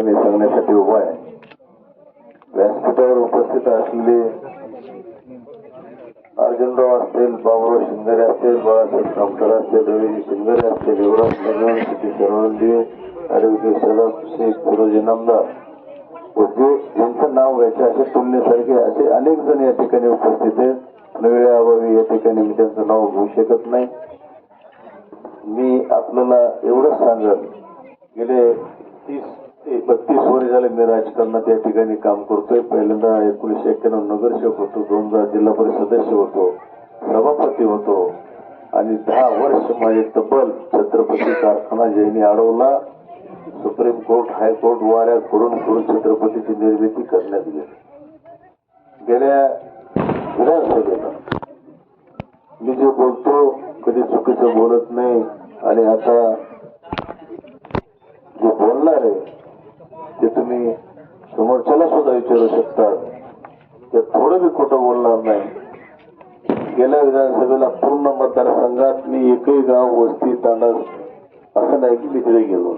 ठिकाणी सांगण्यासाठी उभा आहे. व्यासपीठावर उपस्थित असलेले अर्जुनराव असतील बाबुराव शिंदरे असतील बाळासाहेब कामकर असतील रवीजी शिंदरे असतील युवराज नगन सतीश सरवंदी ॲडव्होकेट शरद शेख फिरोजी नामदार. व जे ज्यांचं नाव घ्यायचे असे तुलनेसारखे असे अनेक जण या ठिकाणी उपस्थित आहेत. वेळेअभावी या ठिकाणी मी त्यांचं नाव घेऊ शकत नाही. मी आपल्याला एवढंच सांगेल. गेले तीस बत्तीस वर्ष झाले मी राजकारणात या ठिकाणी काम करतोय. पहिल्यांदा एकोणीसशे एक्क्याण्णव नगरसेवक होतो. दोनदा जिल्हा परिषद सदस्य होतो. सभापती होतो. आणि दहा वर्ष माझे तब्बल छत्रपती कारखाना ज्यांनी अडवला सुप्रीम कोर्ट हायकोर्ट वाऱ्या करून करून छत्रपतीची निर्मिती करण्यात गेली. गेल्या विधानसभेला मी जे बोलतो कधी चुकीचं बोलत नाही. आणि आता जे बोलणार आहे ते तुम्ही समोरच्याला सुद्धा विचारू शकता. ते थोडं बी खोटं बोलणार नाही. गेल्या विधानसभेला पूर्ण मतदारसंघात मी एकही गाव वस्ती तांडा असं नाही की मी तिथे गेलो.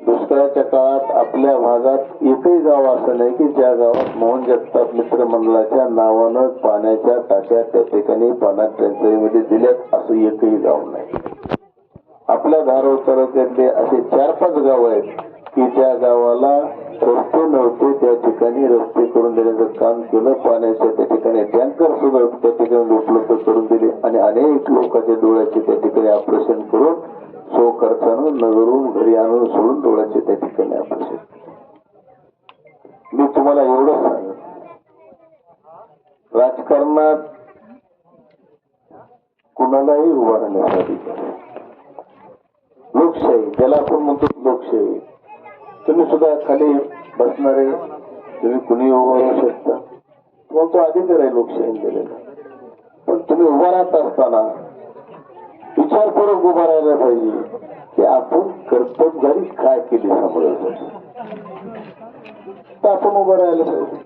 दुष्काळाच्या काळात आपल्या भागात एकही गाव असं नाही की ज्या गावात मोहन जगताप मित्र मंडळाच्या नावानं पाण्याच्या टाक्या त्या ठिकाणी पाण्यात टंचाईमध्ये म्हणजे दिल्यात असं एकही गाव नाही. आपल्या धारोळ तालुक्यातले असे चार पाच गाव आहेत. की त्या गावाला रस्ते नव्हते त्या ठिकाणी रस्ते करून देण्याचं काम केलं पाण्याच्या त्या ठिकाणी टँकर सुद्धा त्या ठिकाणी उपलब्ध करून दिले आणि अनेक लोकांच्या डोळ्याचे त्या ठिकाणी ऑपरेशन करून सो खर्चानं नगरून घरी आणून सोडून डोळ्याचे त्या ठिकाणी ऑपरेशन. मी तुम्हाला एवढं सांगेन. राजकारणात कुणालाही उभा लोकशाही ज्याला आपण म्हणतो लोकशाही तुम्ही सुद्धा खाली बसणारे तुम्ही कुणी उभं राहू शकता? मग तो अधिकार आहे लोकशाही केलेला पण तुम्ही उभा राहत असताना विचारपूर्वक उभा राहायला पाहिजे की आपण कर्तबगारी काय केली समाजासाठी तर आपण उभं राहायला पाहिजे.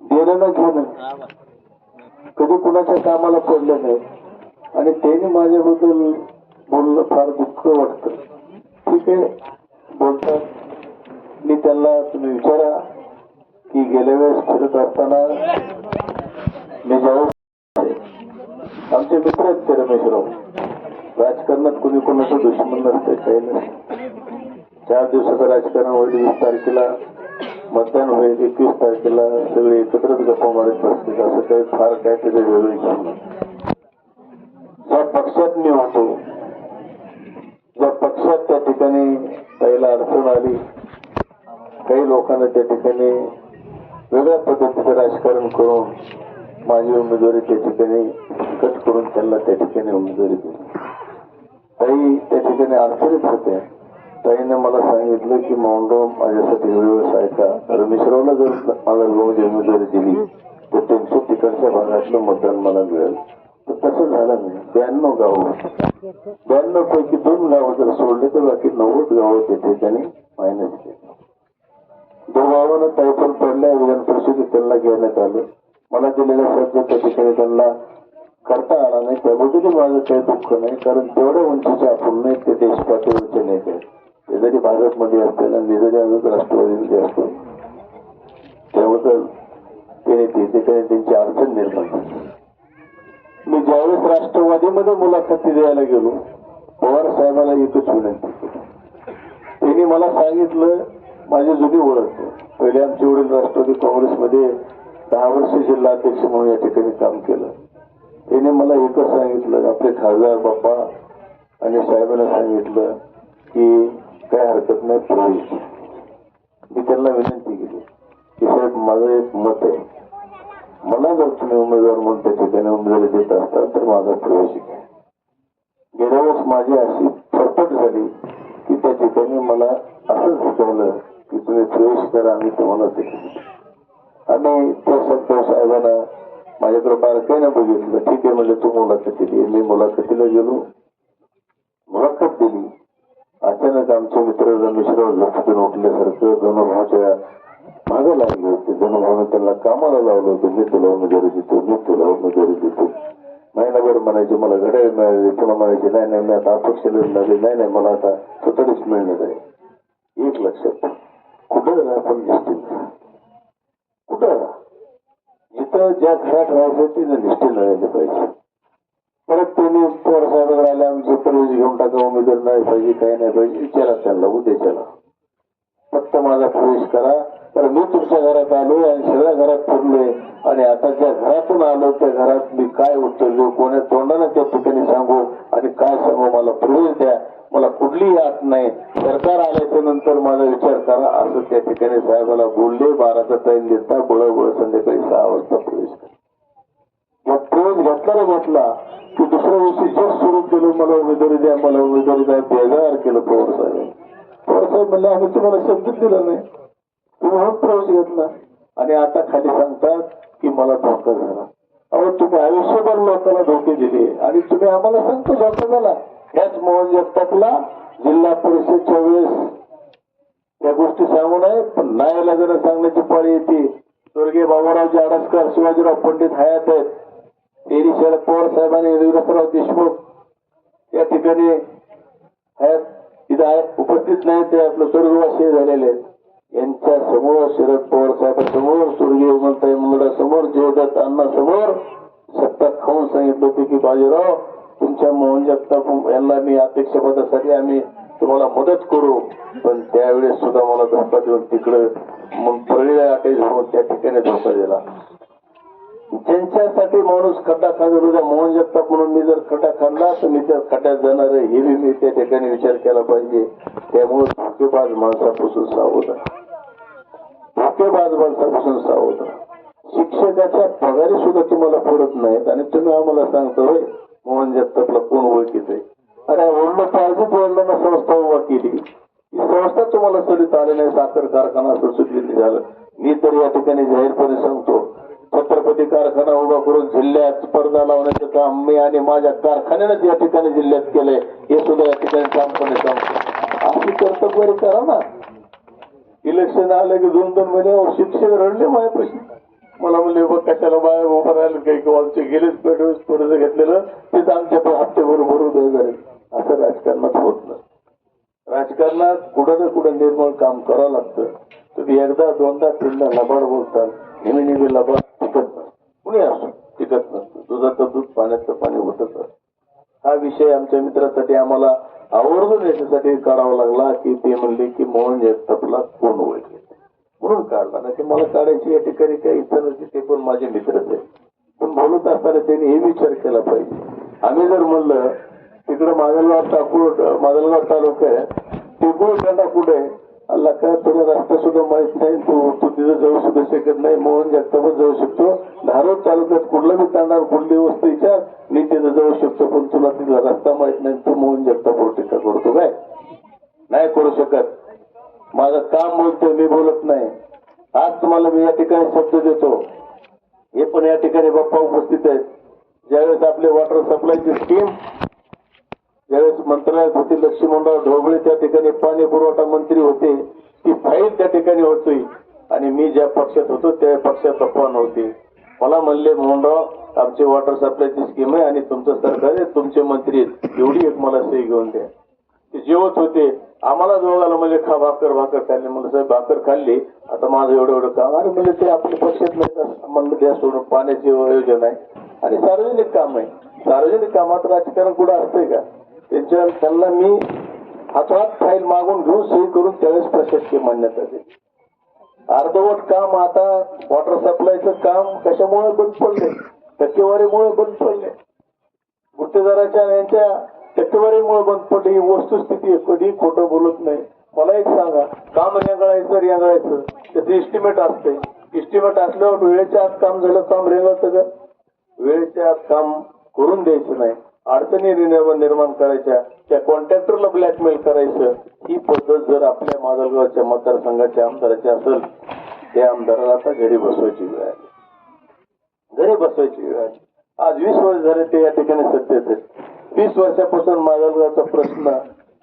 देणं न घेणं. कधी कुणाच्या कामाला पडलं नाही. आणि त्यांनी माझ्याबद्दल बोलणं फार दुःख वाटतं. ठीक आहे? बोलतात. मी त्यांना तुम्ही विचारा की गेल्या वेळेस फिरत असताना मी ज्यावेळेस आमचे मित्र आहेत ते रमेशराव. राजकारणात कुणी कोणाचं दुश्मन नसते काही नसते. चार दिवसाचं राजकारण होईल वीस तारखेला मतदान होईल एकवीस तारखेला सगळे एकत्रच गप्पा मारत असते असं काही फार काय तरी वेगळी ज्या पक्षात मी होतो ज्या पक्षात त्या ठिकाणी पहिला अडचण आली काही लोकांना त्या ठिकाणी वेगळ्या पद्धतीचं राजकारण करून माझी उमेदवारी त्या ठिकाणी कट करून त्यांना त्या ठिकाणी उमेदवारी दिली. ताई त्या ठिकाणी अडचणीत होते. ताईने मला सांगितलं की माउंडो माझ्यासाठी वेळेस ऐका रमेशरावला जर मला रोज उमेदवारी दिली तर त्यांच्या तिकडच्या भागातलं मतदान मला मिळेल. तर तसं झालं नाही. ब्याण्णव गावं ब्याण्णव पैकी दोन गावं जर सोडले तर बाकी नव्वद गावं त्या ठिकाणी मायनस केली. दोघांना टायफॉइड पडल्या विधान परिषदेत त्यांना घेण्यात आलं मला दिलेल्या शब्द त्या ठिकाणी त्यांना करता आला नाही त्याबद्दल माझं काही दुःख नाही कारण तेवढ्या उंचीचे आपण नाही ते देश पातळीवरचे नेते आहेत. ते जरी भाजपमध्ये असतील आणि मी जरी अजून राष्ट्रवादीमध्ये असतो त्याबद्दल ते नेते ते काही त्यांची अडचण निर्माण झाली. मी ज्यावेळेस राष्ट्रवादीमध्ये मुलाखती द्यायला गेलो पवार साहेबाला एकच विनंती केली त्यांनी मला सांगितलं माझी जुनी ओळख पहिले आमचे वडील राष्ट्रवादी काँग्रेसमध्ये दहा वर्ष जिल्हाध्यक्ष म्हणून या ठिकाणी काम केलं. त्याने मला एकच सांगितलं आपले खासदार बाप्पा आणि साहेबांना सांगितलं की काय हरकत नाही पुढे मी त्यांना विनंती केली की साहेब माझं एक मत आहे. मला जर तुम्ही उमेदवार म्हणून त्या ठिकाणी उमेदवारी देत असतात तर माझा प्रवेश घ्या. गेल्या वेळेस माझी अशी फरफट झाली की त्या ठिकाणी मला असं शिकवलं की तुम्ही प्रवेश करा आम्ही तुम्हाला ते आणि त्या संतोष साहेबांना माझ्याकडे बारकाईनं बघितलं ठीक आहे म्हणजे तू मुलाखती दिली मी मुलाखतीला गेलो मुलाखत दिली अचानक आमचे मित्र रमेशराव झोपतून उठल्यासारखं धनुभावाच्या मागे लागले होते धनुभावनं त्यांना कामाला लावलं होतं मी तुला उमेदवारी देतो मी तुला उमेदवारी देतो महिनाभर म्हणायचे मला घड्याळ मिळाले पुन्हा म्हणायचे नाही नाही मी आता अपेक्षा लढणार नाही नाही मला आता स्वतःच मिळणार आहे एक लक्षात कुठं राहा निश्चित कुठं जिथं ज्या घरात राहायचं तिथं निश्चित राहायला पाहिजे. परत त्यांनी पवार साहेबांकडे आले आमचे प्रवेश घेऊन टाका उमेदवार नाही पाहिजे काही नाही पाहिजे विचारा त्यांना उद्याच्याला फक्त माझा प्रवेश करा. तर मी तुमच्या घरात आलो आणि सगळ्या घरात फिरलोय. आणि आता ज्या घरातून आलो त्या घरात मी काय उत्तर देऊ कोण्या तोंडाने त्या ठिकाणी सांगू आणि काय सांगू मला प्रवेश द्या. मला कुठलीही आत नाही. सरकार आल्याच्यानंतर माझा विचार करा. असं त्या ठिकाणी साहेबाला बोलले. बाराचा टाईम देता बळबळ संध्याकाळी सहा वाजता प्रवेश करा मग प्रवेश घेतला म्हटला की दुसऱ्या दिवशी जस्ट स्वरूप केलं मला उमेदवारी द्या मला उमेदवारी द्या. बेजार केलं पवार साहेब पवार साहेब म्हणले आम्ही तुम्हाला शब्दच दिला नाही. तुम्ही म्हणून प्रवेश घेतला. आणि आता खाली सांगतात की मला धोका झाला. अहो तुम्ही आयुष्यभर लोकांना धोके दिले. आणि तुम्ही आम्हाला सांगतो धोका झाला. ह्याच मोहन जगतापला जिल्हा परिषदच्या वेळेस त्या गोष्टी सांगू नये पण नायला जरा सांगण्याची पाळी येते. स्वर्गीय बाबारावजी आडसकर शिवाजीराव पंडित हयात आहेत. तेरी शरद पवार साहेबांनी विलासराव देशमुख या ठिकाणी हयात तिथे उपस्थित नाही ते आपलं स्वर्गवासी झालेले आहेत. यांच्या समोर शरद पवार साहेबांसमोर स्वर्गीय उमलताई मुंगडा समोर जयदत्त अण्णा समोर सत्ता खाऊन सांगितलं होते की बाजीराव तुमच्या मोहन जगताप यांना मी अध्यक्षपदासाठी आम्ही तुम्हाला मदत करू. पण त्यावेळेस सुद्धा मला धोका देऊन तिकडं मग परळीला अटॅच होऊन त्या ठिकाणी धोका दिला. ज्यांच्यासाठी माणूस खड्डा खांदत होता मोहन जगताप म्हणून मी जर खड्डा खाल्ला तर मी त्या खड्ड्यात जाणार हे बी मी त्या ठिकाणी विचार केला पाहिजे. त्यामुळे धोकेबाज माणसापासून सावध धोकेबाज माणसापासून सावध शिक्षकाच्या पगारी सुद्धा तुम्हाला पडत नाहीत आणि तुम्ही आम्हाला सांगतो होय मोहन जगतापला कोण ओळखीत आहे? अरे वडलं पाहिजे वडिलांना संस्था उभा केली ही संस्था तुम्हाला सरीत आली नाही साखर कारखाना असं झालं. मी तर या ठिकाणी जाहीरपणे सांगतो छत्रपती कारखाना उभा करून जिल्ह्यात स्पर्धा लावण्याचं काम मी आणि माझ्या कारखान्यानंच या ठिकाणी जिल्ह्यात केलंय. हे सुद्धा या ठिकाणी ठामपणे सांगतो. अशी कर्तव्य करा ना. इलेक्शन आलं की दोन दोन महिने शिक्षक रडले माझ्यापाशी. मला म्हणले बघ कशाला बाया उभं राहिलं काही किंवा आमचे गेलेच पेटवेस थोडस घेतलेलं तेच आमच्या पण हप्ते बरोबर उदय झाले असं राजकारणात होत नाही राजकारणात कुठं ना कुठं निर्मळ काम करावं लागतं. तुम्ही एकदा दोनदा तीनदा लबाड बोलताल नेहमी नेहमी लबाड टिकत नसतं कुणी असो? टिकत नसतं. दुधाचं दूध पाण्याचं पाणी होतच हा विषय आमच्या मित्रासाठी आम्हाला आवर्जून याच्यासाठी काढावा लागला की ते म्हणले की मोहन जगतापला कोण ओळखे म्हणून काढला. ना की मला काढायची या ठिकाणी काही इच्छा नसते ते पण माझे मित्रच आहेत. पण बोलत असताना त्यांनी हे विचार केला पाहिजे. आम्ही जर म्हणलं तिकडं माजलगाव टाकूर माजलगाव तालुका आहे टिकूळ कांडा कुठे? अल्ला का तुला रस्ता सुद्धा माहीत नाही. तू तू तिथं जाऊ सुद्धा शकत नाही. मोहन जगतापच जाऊ शकतो. धारोड तालुक्यात कुठलं मी तांडा कुठली वस्तू विचार. मी तिथं जाऊ शकतो पण तुला तिथला रस्ता माहीत नाही. तू मोहन जगतापूर टीका करतो काय? नाही करू शकत. माझं काम बोलतोय मी बोलत नाही. आज तुम्हाला मी या ठिकाणी शब्द देतो. हे पण या ठिकाणी बाप्पा उपस्थित आहेत. ज्यावेळेस आपले वॉटर सप्लायची स्कीम ज्यावेळेस मंत्रालयात होते लक्ष्मणराव ढोबळे त्या ठिकाणी पाणी पुरवठा मंत्री होते ती फाईल त्या ठिकाणी होती आणि मी ज्या पक्षात होतो त्या पक्षात अफवा नव्हती मला म्हणले मोहनराव आमचे वॉटर सप्लायची स्कीम आहे आणि तुमचं सरकार आहे तुमचे मंत्री आहेत. एवढी एक मला सही घेऊन द्या. ते जेवत होते. आम्हाला दोघाला म्हणजे खा भाकर भाकर खाल्ली. म्हणलं साहेब भाकर खाल्ली. आता माझं एवढं एवढं काम अरे म्हणजे ते आपल्या पक्षात म्हणलं द्या सोडून पाण्याची योजना आहे. आणि सार्वजनिक काम आहे. सार्वजनिक कामात राजकारण कुठं असतंय का? त्यांच्या त्यांना मी हातात फाईल मागून घेऊन सही करून त्यावेळेस प्रशासकीय मान्यता दिली. अर्धवट काम आता वॉटर सप्लायचं काम कशामुळे बंद पडले टक्केवारीमुळे बंद पडले गुत्तेदाराच्या यांच्या टक्केवारीमुळे बंद पडले ही वस्तुस्थिती कधी खोटं बोलत नाही. मला एक सांगा. काम रेंगाळायचं रेंगाळायचं. त्याचं इस्टिमेट असते इस्टिमेट असल्यावर वेळेच्या आत काम झालं काम रेंगाळतं का? वेळेच्या आत काम करून द्यायचं नाही. अडचणी निर्माण निर्माण करायच्या त्या कॉन्ट्रॅक्टरला ब्लॅकमेल करायचं ही पद्धत जर आपल्या माजलगावच्या मतदारसंघाच्या आमदाराची असेल त्या आमदाराला आता घरी बसवायची वेळ आली. घरी बसवायची वेळ आली. आज वीस वर्ष झाले ते या ठिकाणी सत्तेत आहेत. वीस वर्षापासून माजलगावचा प्रश्न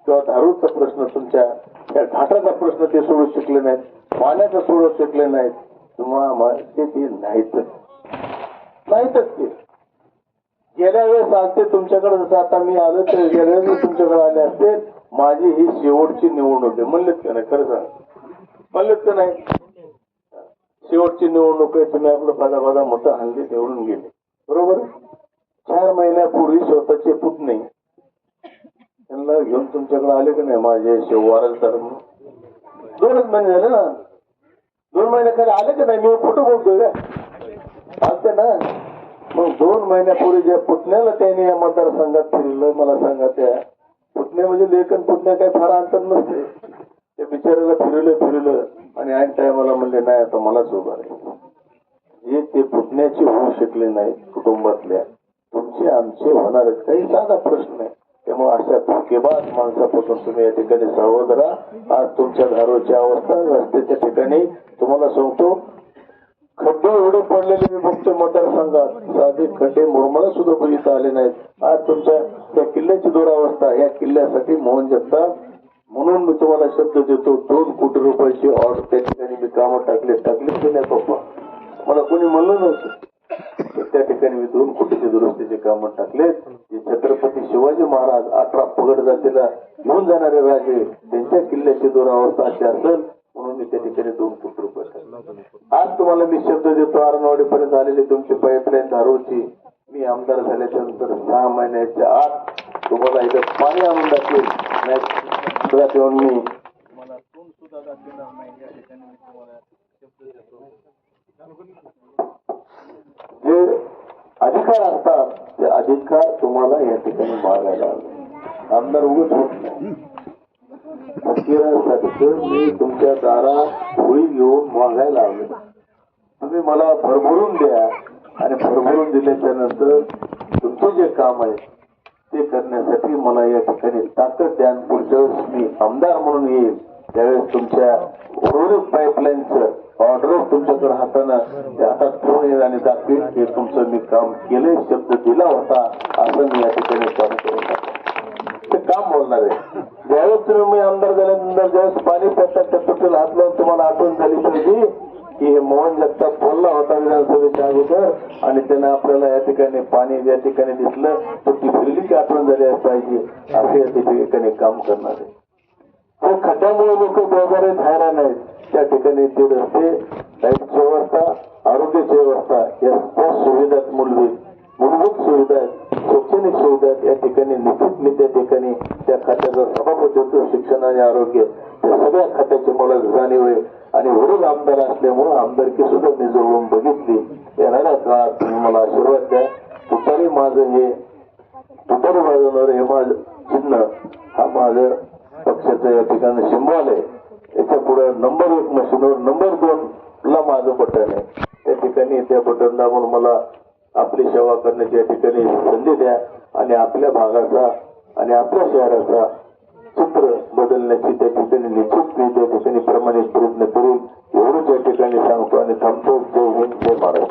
किंवा धारूरचा प्रश्न तुमच्या त्या घाटाचा प्रश्न ते सोडू शकले नाहीत पाण्याचा सोडू शकले नाहीत. तुम्हाला ते नाहीतच. नाहीतच ते गेल्या वेळेस आलते तुमच्याकडे जसं आता मी आलो तर गेल्या वेळेस तुमच्याकडे आले असते. माझी ही शेवटची निवडणूक आहे. म्हणलेत का नाही? खरं सांग. म्हणलेत का नाही? शेवटची निवडणूक आहे तुम्ही आपलं पदापदा मोठं हल्ली निवडून गेले. बरोबर? चार महिन्यापूर्वी स्वतःचे पुतणे. त्यांना घेऊन तुमच्याकडे आले का नाही? माझे शेववारच तर दोनच महिने झाले ना? दोन महिन्याखाली आले का नाही? मी खोटं बोलतोय का चालते ना? दोन महिन्यापूर्वी जे पुतण्याला त्यांनी या मतदारसंघात फिरलं मला सांगा त्या पुतण्या म्हणजे लेखन पुतण्या काही फार अंतर नसते. ते बिचाऱ्याला फिरलं फिरलं आणि ऐन टायमाला म्हणले नाही आता मलाच उभा हे ते पुतण्याचे होऊ शकले नाही कुटुंबातल्या. तुमचे आमचे होणार आहेत काही साधा प्रश्न आहे त्यामुळे अशा धोकेबाज माणसापासून तुम्ही या ठिकाणी सावध राहा. आज तुमच्या धारोची अवस्था रस्त्याच्या ठिकाणी तुम्हाला सांगतो खड्डे एवढे पडलेले मी बघतो मतदारसंघात. साधे खड्डे मुरमाला सुद्धा बघितता आले नाहीत. आज तुमच्या त्या किल्ल्याची दुरावस्था या किल्ल्यासाठी मोहन जगताप. म्हणून मी तुम्हाला शब्द देतो दोन कोटी रुपयाची ऑर्डर त्या ठिकाणी मी कामं टाकले. टाकले की नाही पप्पा? मला कोणी म्हणलं नव्हतं. त्या ठिकाणी मी दोन कोटीचे दुरुस्तीचे कामं टाकलेत जे छत्रपती शिवाजी महाराज अठरा पगड जातीला घेऊन जाणारे राजे त्यांच्या किल्ल्याची दुरावस्था अशी असेल म्हणून मी त्या ठिकाणी दोन कोटी रुपये टाकले. आज तुम्हाला मी शब्द देतो. आरणवाडीपर्यंत आलेली तुमची पाईपलाईन धारूरची मी आमदार झाल्याच्यानंतर सहा महिन्याच्या आत तुम्हाला इथं पाणी आणून दाखवेल नाही येऊन मी तुम्हाला तोंड सुद्धा दाखवणार नाही या ठिकाणी मी तुम्हाला शब्द देतो. जे अधिकार असतात ते अधिकार तुम्हाला या ठिकाणी मागायला आमदार उगच होत नाही फकीरासाठी मी तुमच्या दारात होळी घेऊन मागायला आलो तुम्ही मला भरभरून द्या आणि भरभरून दिल्याच्या नंतर तुमचं जे काम आहे ते करण्यासाठी मला या ठिकाणी ताकद द्या पुढच्या वेळेस मी आमदार म्हणून येईल. त्यावेळेस तुमच्या उर्वरित पाईपलाईनचं ऑर्डर तुमच्याकडे हातानं हातात ठेवून येईल आणि दाखवेल की तुमचं मी काम केले शब्द दिला होता असं मी या ठिकाणी काम करून काम बोलणार आहे. ज्यावेळेस तुम्ही आमदार झाल्यानंतर ज्यावेळेस पाणी पेटतात त्या हात लावून तुम्हाला आठवण झाली पाहिजे की हे मोहन जगताप बोलला होता विधानसभेच्या अगोदर आणि त्यानं आपल्याला या ठिकाणी पाणी ज्या ठिकाणी दिसलं तर ती फिरलीची आठवण झाली पाहिजे असे या ठिकाणी काम करणार आहे. हे खड्ड्यामुळे लोक बेजारीत हैराण आहेत त्या ठिकाणी ते रस्ते लाईटची व्यवस्था आरोग्याची व्यवस्था या त्या सुविधा आहेत मूलभूत मूलभूत सुविधा आहेत. शैक्षणिक सुविधा या ठिकाणी निश्चित मी त्या ठिकाणी त्या खात्याचा सभापती होतो शिक्षण आणि आरोग्य त्या सगळ्या खात्याची मला जाणीव आहे. आणि वडील आमदार असल्यामुळं आमदारकी सुद्धा मी जवळून बघितली. येणाऱ्या काळात तुम्ही मला आशीर्वाद द्या. तुतारी माझं हे तुतारी वाजवणार हे माझं चिन्ह हा माझं पक्षाचं या ठिकाणी सिंबॉल आहे. याच्यापुढे नंबर एक मशीनवर नंबर दोन ला माझं बटन आहे. त्या ठिकाणी त्या बटन दाबून मला आपली सेवा करण्याची या ठिकाणी संधी द्या. आणि आपल्या भागाचा आणि आपल्या शहराचा चित्र बदलण्याची त्या ठिकाणी निश्चित त्या ठिकाणी प्रमाणित प्रयत्न करून. एवढं त्या ठिकाणी सांगतो आणि थांबतो. जय हिंद जय महाराष्ट्र